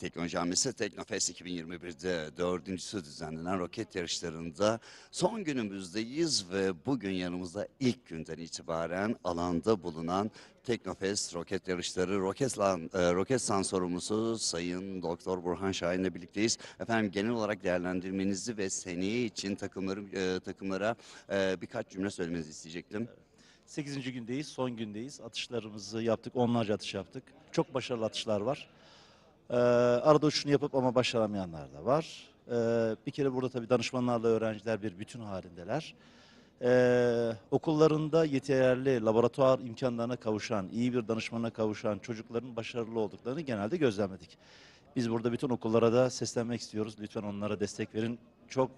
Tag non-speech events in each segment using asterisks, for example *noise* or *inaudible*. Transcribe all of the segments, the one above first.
Teknoloji Hamlesi Teknofest 2021'de dördüncüsü düzenlenen roket yarışlarında son günümüzdeyiz ve bugün yanımızda ilk günden itibaren alanda bulunan Teknofest roket yarışları Roketsan, e, Roketsan sorumlusu Sayın Doktor Burhan Şahin'le birlikteyiz. Efendim genel olarak değerlendirmenizi ve seneye için takımları, e, takımlara e, birkaç cümle söylemenizi isteyecektim. 8. gündeyiz, son gündeyiz. Atışlarımızı yaptık, onlarca atış yaptık. Çok başarılı atışlar var. Ee, arada uçuşunu yapıp ama başaramayanlar da var. Ee, bir kere burada tabii danışmanlarla öğrenciler bir bütün halindeler. Ee, okullarında yeterli laboratuvar imkanlarına kavuşan, iyi bir danışmana kavuşan çocukların başarılı olduklarını genelde gözlemledik. Biz burada bütün okullara da seslenmek istiyoruz. Lütfen onlara destek verin. Çok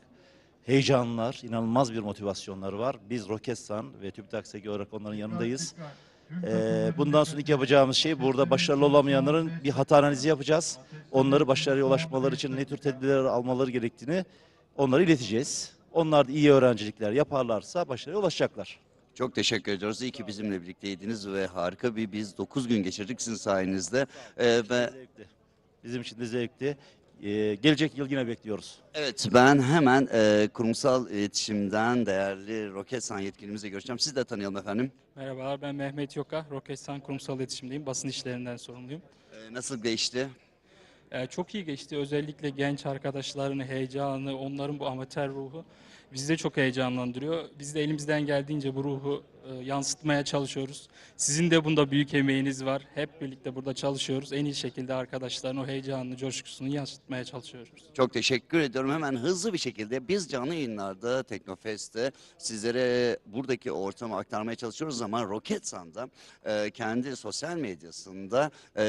heyecanlar, inanılmaz bir motivasyonları var. Biz Roketsan ve TÜBİTAK SG olarak onların yanındayız. Ee, bundan sonraki yapacağımız şey burada başarılı olamayanların bir hata analizi yapacağız. Onları başarıya ulaşmaları için ne tür tedbirler almaları gerektiğini onlara ileteceğiz. Onlar da iyi öğrencilikler yaparlarsa başarıya ulaşacaklar. Çok teşekkür ediyoruz. İyi ki bizimle birlikteydiniz ve harika bir biz 9 gün geçirdik sizin sayenizde. Ee, ve. Bizim için de zevkli. Ee, gelecek yıl yine bekliyoruz. evet ben hemen e, kurumsal iletişimden değerli Roketsan yetkilimizle görüşeceğim. Siz de tanıyalım efendim. Merhabalar ben Mehmet Yoka. Roketsan kurumsal iletişimdeyim. Basın işlerinden sorumluyum. Ee, nasıl geçti? Ee, çok iyi geçti. Özellikle genç arkadaşların heyecanı, onların bu amatör ruhu bizi de çok heyecanlandırıyor. Biz de elimizden geldiğince bu ruhu e, yansıtmaya çalışıyoruz. Sizin de bunda büyük emeğiniz var. Hep birlikte burada çalışıyoruz. En iyi şekilde arkadaşların o heyecanını, coşkusunu yansıtmaya çalışıyoruz. Çok teşekkür ediyorum. Hemen hızlı bir şekilde biz canlı yayınlarda Teknofest'te sizlere buradaki ortamı aktarmaya çalışıyoruz ama Roketsan'da e, kendi sosyal medyasında e,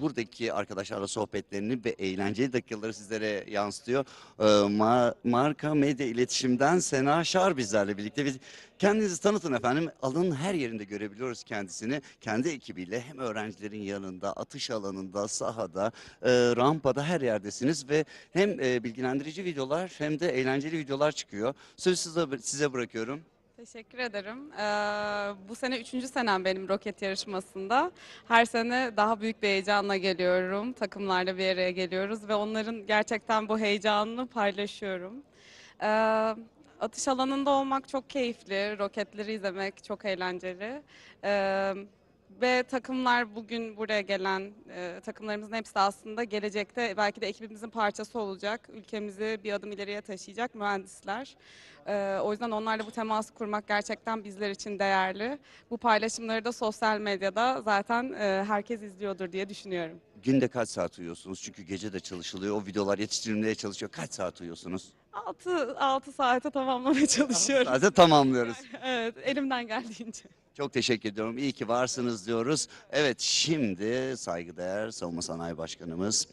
buradaki arkadaşlarla sohbetlerini ve eğlenceli dakikaları sizlere yansıtıyor. E, ma- marka medya iletişimden Sena Şar bizlerle birlikte. Kendinizi tanıtın efendim. Alanın her yerinde görebiliyoruz kendisini. Kendi ekibiyle hem öğrencilerin yanında, atış alanında, sahada, e, rampada her yerdesiniz ve hem e, bilgilendirici videolar hem de eğlenceli videolar çıkıyor. Sözü size, size bırakıyorum. Teşekkür ederim. Ee, bu sene üçüncü senem benim roket yarışmasında. Her sene daha büyük bir heyecanla geliyorum. Takımlarla bir araya geliyoruz ve onların gerçekten bu heyecanını paylaşıyorum. Ee, atış alanında olmak çok keyifli. Roketleri izlemek çok eğlenceli. Ee, ve takımlar bugün buraya gelen e, takımlarımızın hepsi aslında gelecekte belki de ekibimizin parçası olacak. Ülkemizi bir adım ileriye taşıyacak mühendisler. Ee, o yüzden onlarla bu teması kurmak gerçekten bizler için değerli. Bu paylaşımları da sosyal medyada zaten e, herkes izliyordur diye düşünüyorum. Günde kaç saat uyuyorsunuz? Çünkü gece de çalışılıyor. O videolar yetiştirilmeye çalışıyor. Kaç saat uyuyorsunuz? 6 6 saate tamamlamaya çalışıyorum. Zaten tamamlıyoruz. evet, elimden geldiğince. Çok teşekkür ediyorum. İyi ki varsınız diyoruz. Evet şimdi saygıdeğer Savunma Sanayi Başkanımız,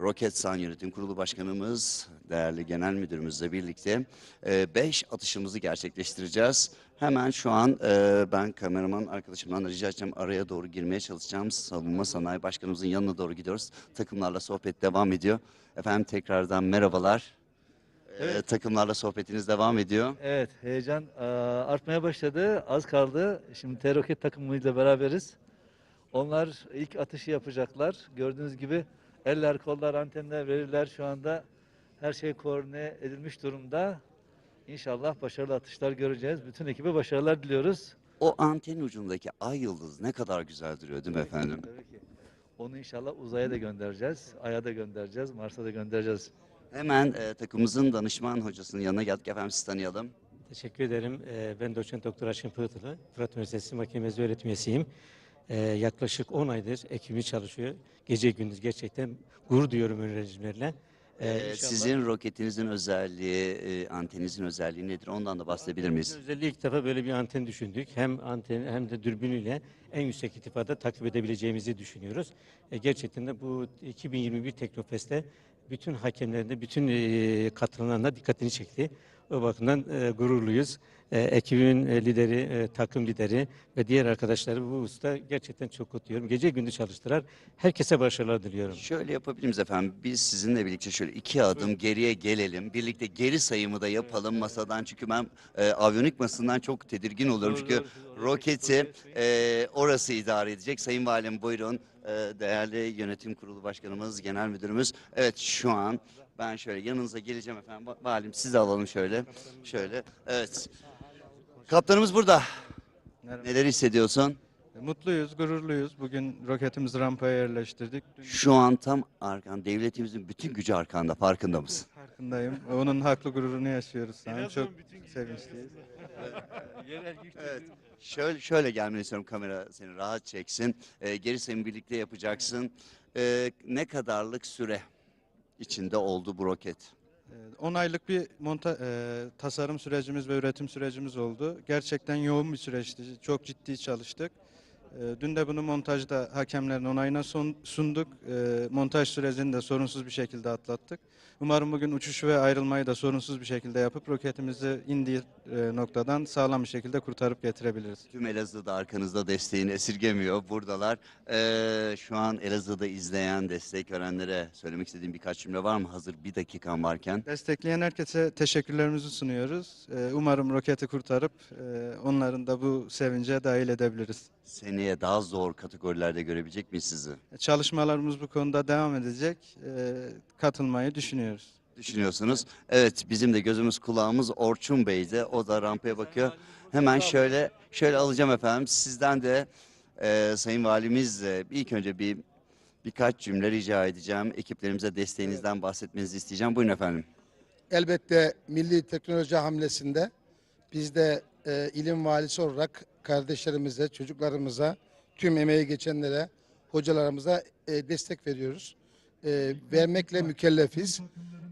Roketsan Yönetim Kurulu Başkanımız, değerli Genel Müdürümüzle birlikte 5 atışımızı gerçekleştireceğiz. Hemen şu an e, ben kameraman arkadaşımdan rica edeceğim araya doğru girmeye çalışacağım. Savunma Sanayi Başkanımızın yanına doğru gidiyoruz. Takımlarla sohbet devam ediyor. Efendim tekrardan merhabalar. E, Evet. takımlarla sohbetiniz devam ediyor. Evet, heyecan artmaya başladı. Az kaldı. Şimdi T-Roket takımıyla beraberiz. Onlar ilk atışı yapacaklar. Gördüğünüz gibi eller, kollar, antenler, veriler şu anda her şey koordine edilmiş durumda. İnşallah başarılı atışlar göreceğiz. Bütün ekibe başarılar diliyoruz. O anten ucundaki ay yıldız ne kadar güzel duruyor değil mi efendim? Tabii ki. Onu inşallah uzaya da göndereceğiz. Ay'a da göndereceğiz. Mars'a da göndereceğiz. Hemen e, takımımızın danışman hocasının yanına geldik efendim sizi tanıyalım. Teşekkür ederim. Ee, Ben doçent doktor Aşkın Pırtılı. Fırat Üniversitesi Makine Mühendisliği öğretim üyesiyim. Ee, Yaklaşık 10 aydır ekibimiz çalışıyor. Gece gündüz gerçekten gurur duyuyorum öğrencilerle. Ee, E, inşallah- sizin roketinizin özelliği, e, anteninizin özelliği nedir? Ondan da bahsedebilir miyiz? Özellikle ilk defa böyle bir anten düşündük. Hem anten hem de dürbünüyle en yüksek irtifada takip edebileceğimizi düşünüyoruz. E, gerçekten de bu 2021 Teknofest'te bütün hakemlerin de bütün katılanların da dikkatini çekti. O bakımdan e, gururluyuz. E, ekibin e, lideri, e, takım lideri ve diğer arkadaşları bu usta gerçekten çok kutluyorum. Gece gündüz çalıştılar. Herkese başarılar diliyorum. Şöyle yapabilir miyiz efendim? Biz sizinle birlikte şöyle iki adım geriye gelelim. Birlikte geri sayımı da yapalım masadan. Çünkü ben e, avyonik masasından çok tedirgin oluyorum. Çünkü roketi e, orası idare edecek. Sayın Valim buyurun. E, değerli yönetim kurulu başkanımız, genel müdürümüz. Evet şu an ben şöyle yanınıza geleceğim efendim. Va- Valim sizi de alalım şöyle. Şöyle. Evet. Kaptanımız burada. Merhaba. Neler hissediyorsun? Mutluyuz, gururluyuz. Bugün roketimizi rampaya yerleştirdik. Dün Şu an tam arkan, devletimizin bütün gücü arkanda. Farkında mısın? farkındayım. *laughs* Onun haklı gururunu yaşıyoruz an. Çok sevinçliyiz. *laughs* Evet. Şöyle şöyle gelmeni istiyorum kamera seni rahat çeksin. Ee, geri sayım birlikte yapacaksın. Ee, ne kadarlık süre içinde oldu bu roket? 10 aylık bir monta e, tasarım sürecimiz ve üretim sürecimiz oldu. Gerçekten yoğun bir süreçti. Çok ciddi çalıştık. E, dün de bunu montajda hakemlerin onayına son- sunduk. E, montaj sürecini de sorunsuz bir şekilde atlattık. Umarım bugün uçuşu ve ayrılmayı da sorunsuz bir şekilde yapıp roketimizi indiği e, noktadan sağlam bir şekilde kurtarıp getirebiliriz. Tüm Elazığ'da arkanızda desteğini esirgemiyor. Buradalar. Ee, şu an Elazığ'da izleyen, destek verenlere söylemek istediğim birkaç cümle var mı? Hazır bir dakikan varken. Destekleyen herkese teşekkürlerimizi sunuyoruz. Ee, Umarım roketi kurtarıp e, onların da bu sevince dahil edebiliriz. Seneye daha zor kategorilerde görebilecek miyiz sizi? Çalışmalarımız bu konuda devam edecek. Ee, Katılmayı düşünüyoruz. düşünüyorsunuz. Evet bizim de gözümüz kulağımız Orçun Bey'de. O da rampaya bakıyor. Hemen şöyle şöyle alacağım efendim. Sizden de e, Sayın Valimizle ilk önce bir birkaç cümle rica edeceğim. Ekiplerimize desteğinizden bahsetmenizi isteyeceğim. Buyurun efendim. Elbette milli teknoloji hamlesinde biz de e, ilim valisi olarak kardeşlerimize, çocuklarımıza, tüm emeği geçenlere, hocalarımıza e, destek veriyoruz. E, vermekle mükellefiz.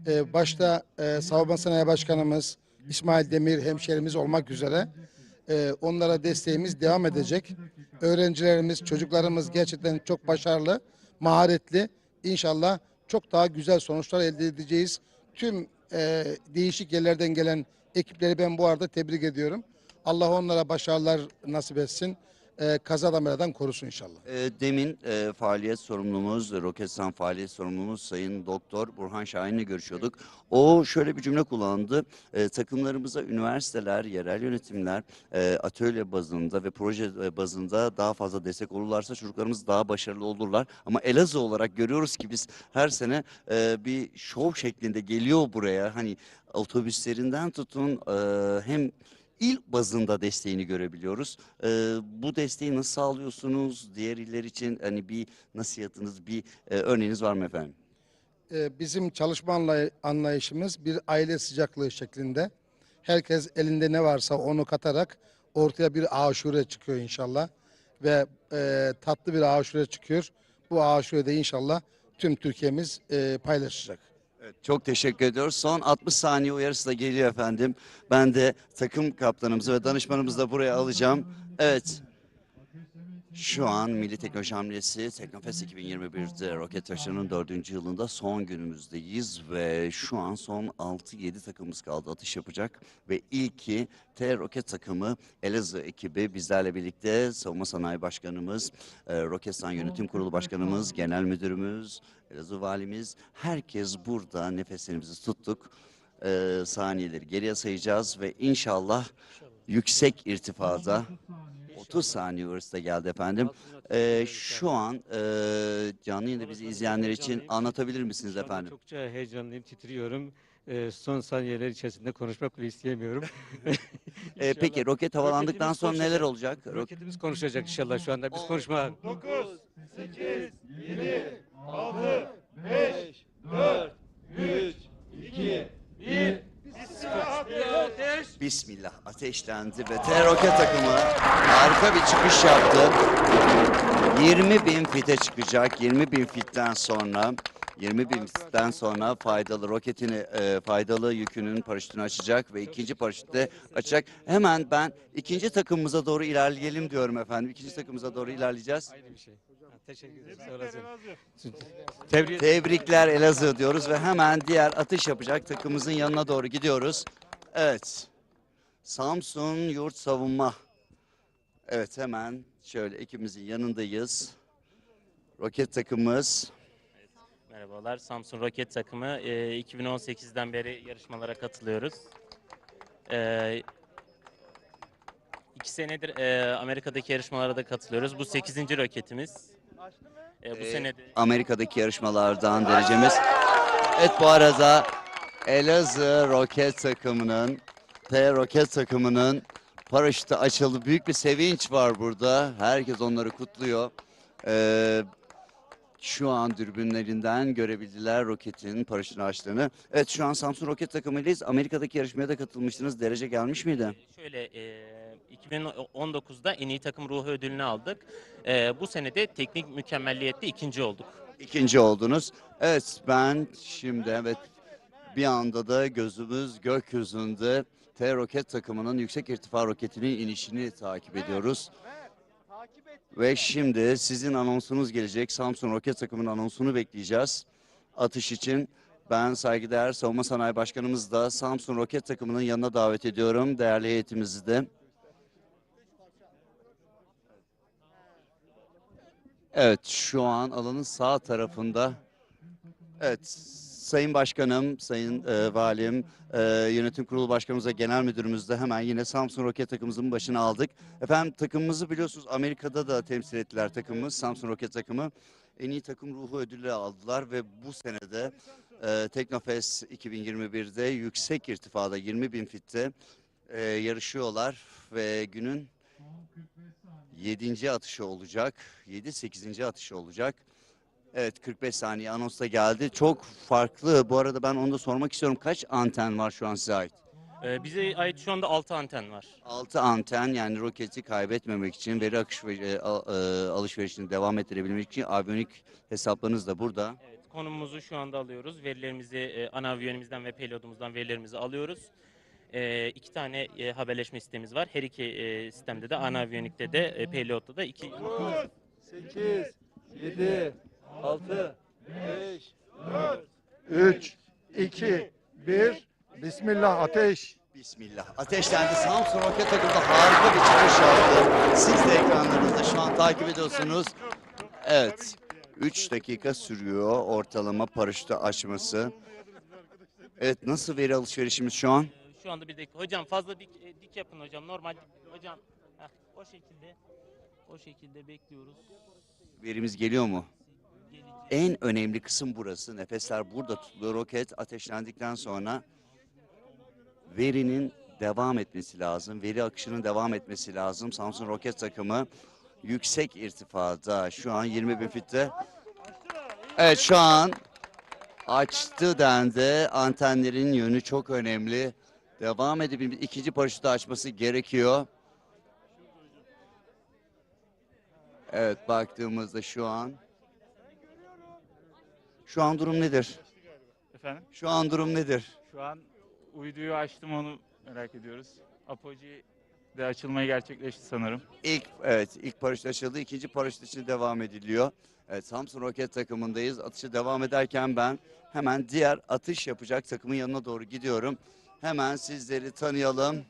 E, başta e, Savunma Sanayi Başkanımız İsmail Demir hemşerimiz olmak üzere e, onlara desteğimiz devam edecek. Öğrencilerimiz, çocuklarımız gerçekten çok başarılı, maharetli. İnşallah çok daha güzel sonuçlar elde edeceğiz. Tüm e, değişik yerlerden gelen ekipleri ben bu arada tebrik ediyorum. Allah onlara başarılar nasip etsin. E, kaza beladan korusun inşallah. E, demin e, faaliyet sorumlumuz, Roketsan faaliyet sorumlumuz Sayın Doktor Burhan Şahin'le görüşüyorduk. O şöyle bir cümle kullandı. E, takımlarımıza üniversiteler, yerel yönetimler e, atölye bazında ve proje e, bazında daha fazla destek olurlarsa çocuklarımız daha başarılı olurlar. Ama Elazığ olarak görüyoruz ki biz her sene e, bir şov şeklinde geliyor buraya. Hani otobüslerinden tutun e, hem il bazında desteğini görebiliyoruz. Ee, bu desteği nasıl sağlıyorsunuz? Diğer iller için hani bir nasihatınız, bir e, örneğiniz var mı efendim? E, bizim çalışma anlay- anlayışımız bir aile sıcaklığı şeklinde. Herkes elinde ne varsa onu katarak ortaya bir aşure çıkıyor inşallah. Ve e, tatlı bir aşure çıkıyor. Bu aşure de inşallah tüm Türkiye'miz e, paylaşacak. Evet, çok teşekkür ediyoruz. Son 60 saniye uyarısı da geliyor efendim. Ben de takım kaptanımızı ve danışmanımızı da buraya alacağım. Evet. Şu an Milli Teknoloji Hamlesi Teknofest 2021'de roket taşlarının dördüncü yılında son günümüzdeyiz ve şu an son 6-7 takımımız kaldı atış yapacak ve ilki T roket takımı Elazığ ekibi bizlerle birlikte Savunma Sanayi Başkanımız, e, Roketsan Yönetim Kurulu Başkanımız, Genel Müdürümüz, Elazığ Valimiz herkes burada nefeslerimizi tuttuk. E, saniyeleri geriye sayacağız ve inşallah yüksek irtifada 30 saniye da geldi efendim. Ee, şu an e, canlı yayında bizi izleyenler için anlatabilir misiniz efendim? Çokça heyecanlıyım, titriyorum. Ee, son saniyeler içerisinde konuşmak bile isteyemiyorum. *laughs* *laughs* İnşallah. peki roket havalandıktan Roketimiz sonra neler konuşacak. olacak? Ro- Roketimiz konuşacak inşallah şu anda. Biz konuşma. Bismillah ateşlendi ve T roket takımı harika bir çıkış yaptı. 20 bin fite çıkacak. 20 bin fitten sonra 20 bin fitten sonra faydalı roketini e, faydalı yükünün paraşütünü açacak ve ikinci paraşütte açacak. Hemen ben ikinci takımımıza doğru ilerleyelim diyorum efendim. İkinci takımımıza doğru ilerleyeceğiz. Aynı bir şey. Ha, Teşekkür ederim. Sağ olasın. Tebrik ederim. Tebrikler Elazığ diyoruz ve hemen diğer atış yapacak takımımızın yanına doğru gidiyoruz. Evet. Samsun Yurt Savunma. Evet hemen şöyle ikimizin yanındayız. Roket takımımız. Merhabalar, Samsun Roket takımı. Ee, 2018'den beri yarışmalara katılıyoruz. Ee, iki senedir e, Amerika'daki yarışmalara da katılıyoruz. Bu 8. roketimiz. Ee, bu Ee, sene de Amerika'daki yarışmalardan derecemiz. Evet bu arada Elazığ roket takımının P roket takımının paraşütü açıldı. Büyük bir sevinç var burada. Herkes onları kutluyor. Ee, şu an dürbünlerinden görebildiler roketin paraşütünü açtığını. Evet şu an Samsun roket takımıylayız. Amerika'daki yarışmaya da katılmıştınız. Derece gelmiş miydi? şöyle e, 2019'da en iyi takım ruhu ödülünü aldık. Ee, bu sene de teknik mükemmelliyette ikinci olduk. İkinci oldunuz. Evet ben şimdi evet bir anda da gözümüz gökyüzünde T roket takımının yüksek irtifa roketinin inişini takip ediyoruz. Ve şimdi sizin anonsunuz gelecek. Samsun roket takımının anonsunu bekleyeceğiz. Atış için ben saygıdeğer Savunma Sanayi Başkanımız da Samsun roket takımının yanına davet ediyorum. Değerli heyetimizi de. Evet şu an alanın sağ tarafında. Evet Sayın Başkanım, Sayın e, Valim, e, Yönetim Kurulu Başkanımız ve Genel Müdürümüz de hemen yine Samsun Roket takımımızın başına aldık. Efendim takımımızı biliyorsunuz Amerika'da da temsil ettiler takımımız, Samsun Roket takımı. En iyi takım ruhu ödülü aldılar ve bu senede e, Teknofest 2021'de yüksek irtifada 20 bin fitte e, yarışıyorlar ve günün 7. atışı olacak. 7-8. atışı olacak. Evet 45 saniye anonsta geldi. Çok farklı. Bu arada ben onu da sormak istiyorum. Kaç anten var şu an size ait? Ee, bize ait şu anda 6 anten var. 6 anten yani roketi kaybetmemek için veri akış ve e, e, alışverişini devam ettirebilmek için aviyonik hesaplarınız da burada. Evet, konumumuzu şu anda alıyoruz. Verilerimizi e, ana aviyonimizden ve payloadumuzdan verilerimizi alıyoruz. E, iki tane e, haberleşme sistemimiz var. Her iki e, sistemde de ana aviyonikte de e, payload'da da iki 8, 7, 6, 5, 3, 2, 1. Bismillah ateş. Bismillah. Ateşlendi. Samsun Roket takımda harika bir çıkış yaptı. Siz de ekranlarınızda şu an takip ediyorsunuz. Evet. 3 dakika sürüyor ortalama paraşütü açması. Evet nasıl veri alışverişimiz şu an? Şu anda bir dakika. Hocam fazla dik, e, dik yapın hocam. Normal dik- hocam. heh, o şekilde o şekilde bekliyoruz. Verimiz geliyor mu? En önemli kısım burası. Nefesler burada tutuluyor. Roket ateşlendikten sonra verinin devam etmesi lazım. Veri akışının devam etmesi lazım. Samsun roket takımı yüksek irtifada. Şu an 20 bin fitte. Evet şu an açtı dendi. Antenlerin yönü çok önemli. Devam edip ikinci paraşütü açması gerekiyor. Evet baktığımızda şu an şu an durum nedir? Efendim? Şu an durum nedir? Şu an uyduyu açtım onu merak ediyoruz. Apogee de açılmayı gerçekleşti sanırım. İlk evet ilk paraşüt açıldı. ikinci paraşüt için devam ediliyor. Evet Samsun Roket takımındayız. Atışı devam ederken ben hemen diğer atış yapacak takımın yanına doğru gidiyorum. Hemen sizleri tanıyalım.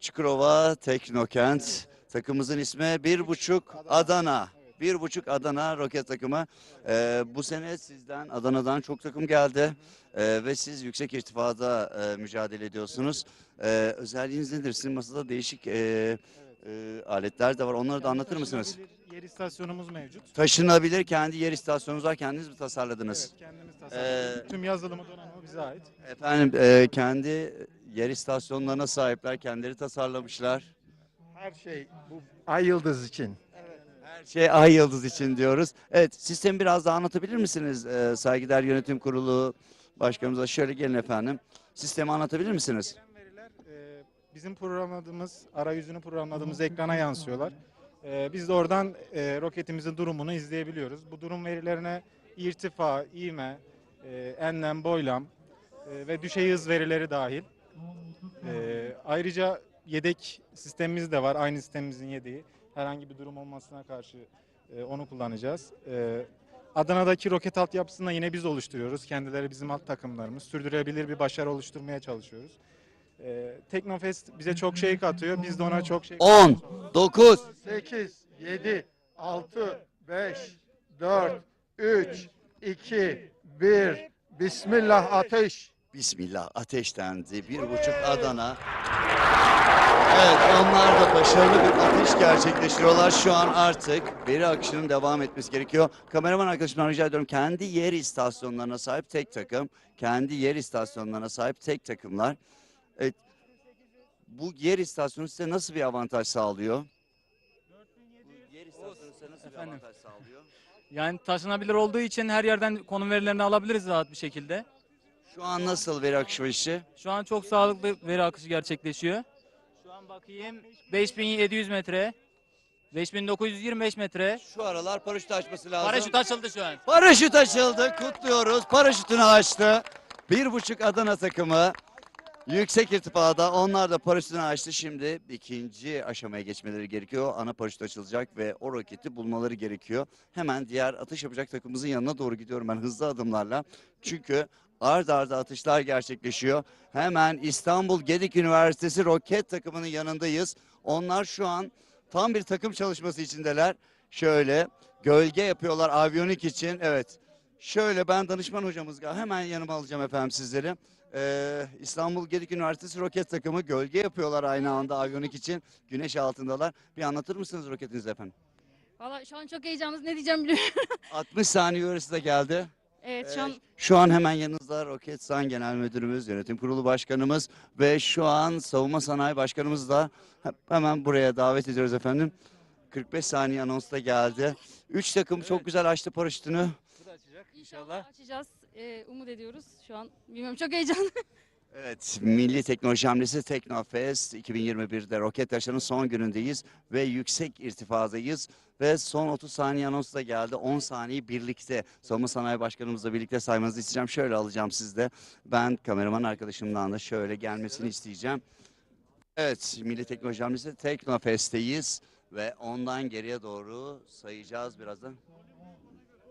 Çukurova Teknokent. Takımımızın ismi bir buçuk Adana. Bir buçuk Adana roket takımı. Ee, bu sene sizden Adana'dan çok takım geldi. Ee, ve siz yüksek irtifada e, mücadele ediyorsunuz. Ee, özelliğiniz nedir? Sizin masada değişik e, e, aletler de var. Onları da anlatır mısınız? Taşınabilir Yer istasyonumuz mevcut. Taşınabilir kendi yer istasyonunuz var. Kendiniz mi tasarladınız? Evet kendimiz tasarladık. Ee, Tüm yazılımı donanımı bize ait. Efendim e, kendi yer istasyonlarına sahipler. Kendileri tasarlamışlar. Her şey bu ay yıldız için. Şey Ay Yıldız için diyoruz. Evet sistemi biraz daha anlatabilir misiniz? Ee, Saygıdeğer Yönetim Kurulu Başkanımıza şöyle gelin efendim. Sistemi anlatabilir misiniz? Gelen veriler e, bizim programladığımız, arayüzünü programladığımız ekrana yansıyorlar. E, biz de oradan e, roketimizin durumunu izleyebiliyoruz. Bu durum verilerine irtifa, ivme, e, enlem, boylam e, ve düşey hız verileri dahil. E, ayrıca yedek sistemimiz de var. Aynı sistemimizin yedeği. Herhangi bir durum olmasına karşı e, onu kullanacağız. E, Adana'daki roket altyapısını da yine biz oluşturuyoruz. Kendileri bizim alt takımlarımız. Sürdürülebilir bir başarı oluşturmaya çalışıyoruz. E, Teknofest bize çok şey katıyor. Biz de ona çok şey 10, 9, 8, 7, 6, 5, 4, 3, 2, 1. Bismillah ateş. Bismillah ateşlendi. Bir buçuk Adana. Evet onlar da başarılı bir atış gerçekleştiriyorlar. Şu an artık veri akışının devam etmesi gerekiyor. Kameraman arkadaşımdan rica ediyorum kendi yer istasyonlarına sahip tek takım. Kendi yer istasyonlarına sahip tek takımlar. Evet. Bu yer istasyonu size nasıl bir avantaj sağlıyor? Bu yer istasyonu size nasıl bir Efendim? avantaj sağlıyor? Yani taşınabilir olduğu için her yerden konum verilerini alabiliriz rahat bir şekilde. Şu an nasıl veri akışı? Şu an çok sağlıklı veri akışı gerçekleşiyor. Şu an bakayım 5700 metre, 5925 metre. Şu aralar paraşüt açması lazım. Paraşüt açıldı şu an. Paraşüt açıldı. Kutluyoruz. Paraşütünü açtı. Bir buçuk Adana takımı yüksek irtifada. Onlar da paraşütünü açtı. Şimdi ikinci aşamaya geçmeleri gerekiyor. Ana paraşüt açılacak ve o roketi bulmaları gerekiyor. Hemen diğer atış yapacak takımımızın yanına doğru gidiyorum ben hızlı adımlarla. Çünkü ard arda atışlar gerçekleşiyor. Hemen İstanbul Gedik Üniversitesi roket takımının yanındayız. Onlar şu an tam bir takım çalışması içindeler. Şöyle gölge yapıyorlar aviyonik için. Evet. Şöyle ben danışman hocamız hemen yanıma alacağım efendim sizleri. Ee, İstanbul Gedik Üniversitesi roket takımı gölge yapıyorlar aynı anda aviyonik için. Güneş altındalar. Bir anlatır mısınız roketinizi efendim? Valla şu an çok heyecanlıyız. Ne diyeceğim bilmiyorum. 60 saniye arası da geldi. Evet şu an Şu an hemen yanınızda Roketsan Genel Müdürümüz, Yönetim Kurulu Başkanımız ve şu an Savunma Sanayi Başkanımız da he- hemen buraya davet ediyoruz efendim. 45 saniye anons da geldi. Üç takım çok güzel açtı paraşütünü. inşallah açacağız. Ee, umut ediyoruz. Şu an bilmiyorum çok heyecanlı. *laughs* Evet, Milli Teknoloji Hamlesi Teknofest 2021'de roket yarışlarının son günündeyiz ve yüksek irtifadayız. Ve son 30 saniye anons da geldi. 10 saniye birlikte Savunma Sanayi Başkanımızla birlikte saymanızı isteyeceğim. Şöyle alacağım sizde. Ben kameraman arkadaşımdan da şöyle gelmesini isteyeceğim. Evet, Milli Teknoloji Hamlesi Teknofest'teyiz ve ondan geriye doğru sayacağız birazdan.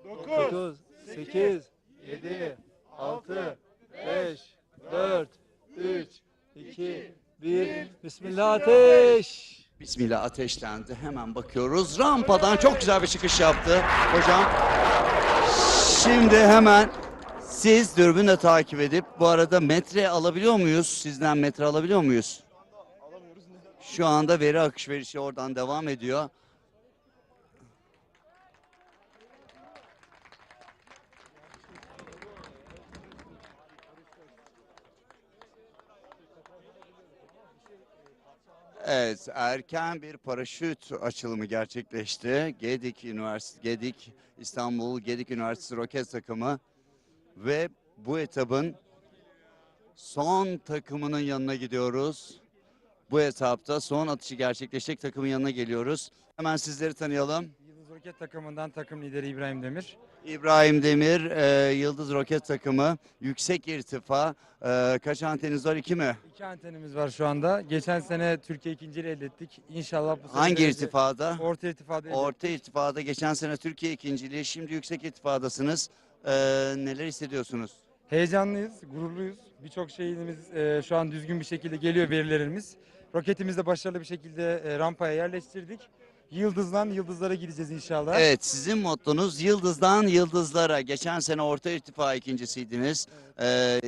9, 8, 7, 6, 5, 4, 3, 2, 1. Bismillah ateş. Bismillah ateşlendi. Hemen bakıyoruz. Rampadan çok güzel bir çıkış yaptı hocam. Şimdi hemen siz dürbünle takip edip bu arada metre alabiliyor muyuz? Sizden metre alabiliyor muyuz? Şu anda veri akış verişi oradan devam ediyor. Evet, erken bir paraşüt açılımı gerçekleşti. Gedik Üniversitesi, Gedik İstanbul Gedik Üniversitesi roket takımı ve bu etabın son takımının yanına gidiyoruz. Bu etapta son atışı gerçekleşecek takımın yanına geliyoruz. Hemen sizleri tanıyalım. Roket takımından takım lideri İbrahim Demir. İbrahim Demir, e, Yıldız Roket takımı, yüksek irtifa. E, kaç anteniniz var? İki mi? İki antenimiz var şu anda. Geçen sene Türkiye ikinciliği elde ettik. İnşallah bu sene Hangi irtifada? Orta irtifada elde Orta irtifada geçen sene Türkiye ikinciliği, şimdi yüksek irtifadasınız. Ee, neler hissediyorsunuz? Heyecanlıyız, gururluyuz. Birçok şeyimiz e, şu an düzgün bir şekilde geliyor verilerimiz. Roketimizi de başarılı bir şekilde e, rampaya yerleştirdik. Yıldızdan yıldızlara gideceğiz inşallah. Evet, sizin mottonuz yıldızdan yıldızlara. Geçen sene orta irtifa ikincisiydiniz. Ee,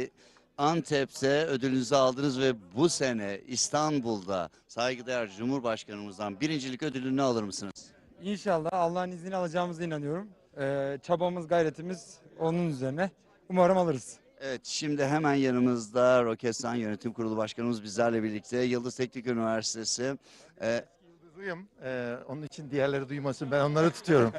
Antep'te ödülünüzü aldınız ve bu sene İstanbul'da saygıdeğer Cumhurbaşkanımızdan birincilik ödülünü alır mısınız? İnşallah Allah'ın izniyle alacağımıza inanıyorum. E, çabamız, gayretimiz onun üzerine. Umarım alırız. Evet, şimdi hemen yanımızda Roketsan Yönetim Kurulu Başkanımız bizlerle birlikte. Yıldız Teknik Üniversitesi. Ee, Yıldızlıyım. Ee, onun için diğerleri duymasın. Ben onları tutuyorum.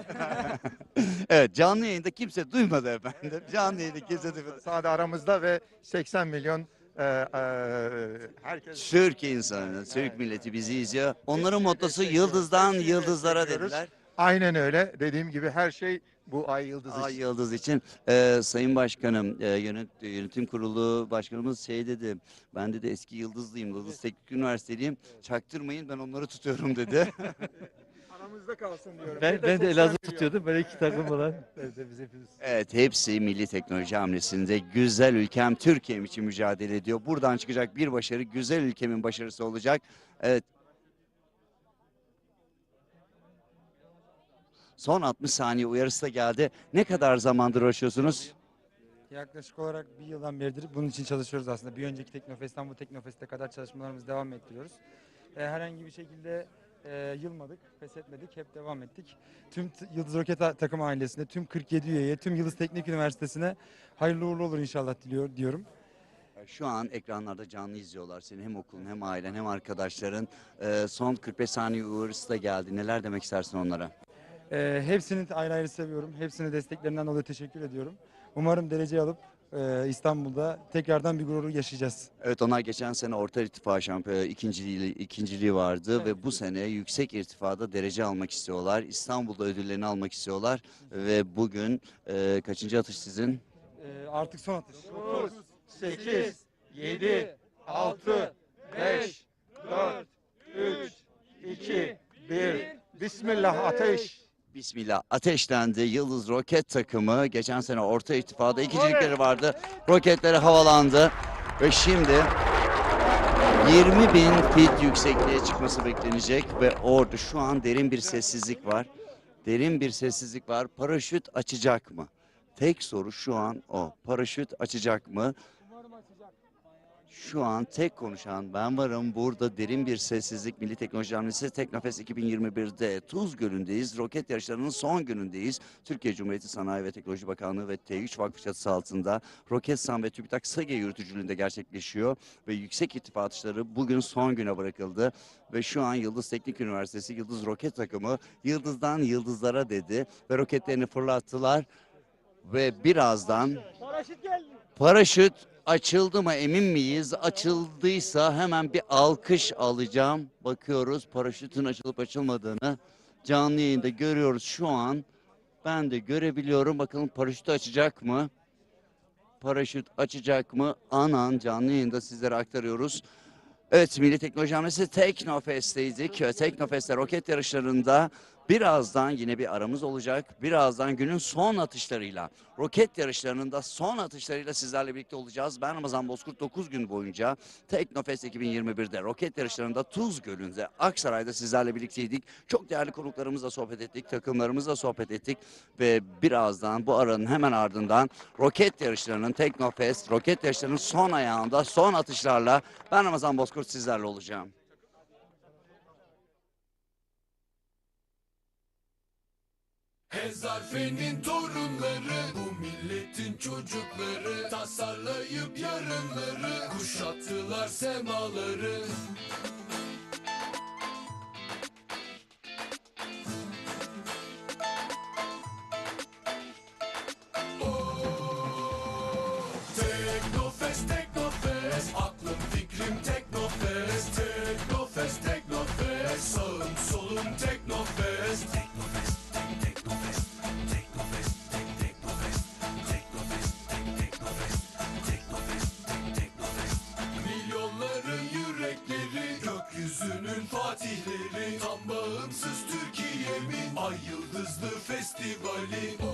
*laughs* evet, canlı yayında kimse duymadı efendim. Canlı yayında kimse duymadı. Sade aramızda ve 80 milyon e, e, herkes Türk insanı, Türk milleti bizi izliyor. Onların mottosu yıldızdan yıldızlara dediler. Aynen öyle. Dediğim gibi her şey bu ay yıldızı. Ay için. yıldız için. Ee, Sayın Başkanım, e, yönet, yönetim kurulu başkanımız şey dedi. Ben dedi eski yıldızlıyım, Yıldız Teknik Üniversiteliyim. Çaktırmayın ben onları *laughs* tutuyorum dedi. Aramızda kalsın diyorum. Ben, ben de Elazığ tutuyordum. Böyle iki takım olan. *laughs* Evet, biz hepimiz. Evet hepsi milli teknoloji hamlesinde güzel ülkem Türkiye'm için mücadele ediyor. Buradan çıkacak bir başarı güzel ülkemin başarısı olacak. Evet. Son 60 saniye uyarısı da geldi. Ne kadar zamandır uğraşıyorsunuz? Yaklaşık olarak bir yıldan beridir bunun için çalışıyoruz aslında. Bir önceki Teknofest'ten bu Teknofest'e kadar çalışmalarımızı devam ettiriyoruz. E, herhangi bir şekilde e, yılmadık, pes etmedik, hep devam ettik. Tüm Yıldız Roket takım ailesine, tüm 47 üyeye, tüm Yıldız Teknik Üniversitesi'ne hayırlı uğurlu olur inşallah diliyor diyorum. Şu an ekranlarda canlı izliyorlar seni. Hem okulun hem ailen hem arkadaşların. Ee, son 45 saniye uyarısı da geldi. Neler demek istersin onlara? E, hepsini ayrı ayrı seviyorum. Hepsine desteklerinden dolayı teşekkür ediyorum. Umarım derece alıp e, İstanbul'da tekrardan bir gururu yaşayacağız. Evet onlar geçen sene Orta İrtifa şampiyonu ikinciliği, ikinciliği vardı ve bu sene yüksek irtifada derece almak istiyorlar. İstanbul'da ödüllerini almak istiyorlar ve bugün e, kaçıncı atış sizin? E, artık son atış. 8, 7, 6, 5, 4, 3, 2, 1. Bismillah ateş. Bismillah ateşlendi. Yıldız roket takımı geçen sene Orta İrtifada ikincilikleri vardı. Roketleri havalandı ve şimdi 20 bin fit yüksekliğe çıkması beklenecek ve orada şu an derin bir sessizlik var. Derin bir sessizlik var. Paraşüt açacak mı? Tek soru şu an o. Paraşüt açacak mı? Şu an tek konuşan ben varım. Burada derin bir sessizlik Milli Teknoloji Hamlesi Teknofest 2021'de Tuz Gölü'ndeyiz. Roket yarışlarının son günündeyiz. Türkiye Cumhuriyeti Sanayi ve Teknoloji Bakanlığı ve T3 Vakfı çatısı altında Roketsan ve TÜBİTAK SAGE yürütücülüğünde gerçekleşiyor. Ve yüksek irtifa atışları bugün son güne bırakıldı. Ve şu an Yıldız Teknik Üniversitesi Yıldız Roket takımı Yıldız'dan Yıldızlara dedi. Ve roketlerini fırlattılar. Ve birazdan Paraşüt açıldı mı emin miyiz? Açıldıysa hemen bir alkış alacağım. Bakıyoruz paraşütün açılıp açılmadığını canlı yayında görüyoruz şu an. Ben de görebiliyorum. Bakalım paraşütü açacak mı? Paraşüt açacak mı? Anan canlı yayında sizlere aktarıyoruz. Evet Milli Teknoloji Hamlesi Teknofest'teydik. Teknofest'te roket yarışlarında birazdan yine bir aramız olacak. Birazdan günün son atışlarıyla, roket yarışlarının da son atışlarıyla sizlerle birlikte olacağız. Ben Ramazan Bozkurt 9 gün boyunca Teknofest 2021'de roket yarışlarında Tuz Gölü'nde Aksaray'da sizlerle birlikteydik. Çok değerli konuklarımızla sohbet ettik, takımlarımızla sohbet ettik ve birazdan bu aranın hemen ardından roket yarışlarının Teknofest, roket yarışlarının son ayağında son atışlarla ben Ramazan Bozkurt sizlerle olacağım. Hezarfenin torunları Bu milletin çocukları Tasarlayıp yarınları Kuşattılar semaları bolingo oh.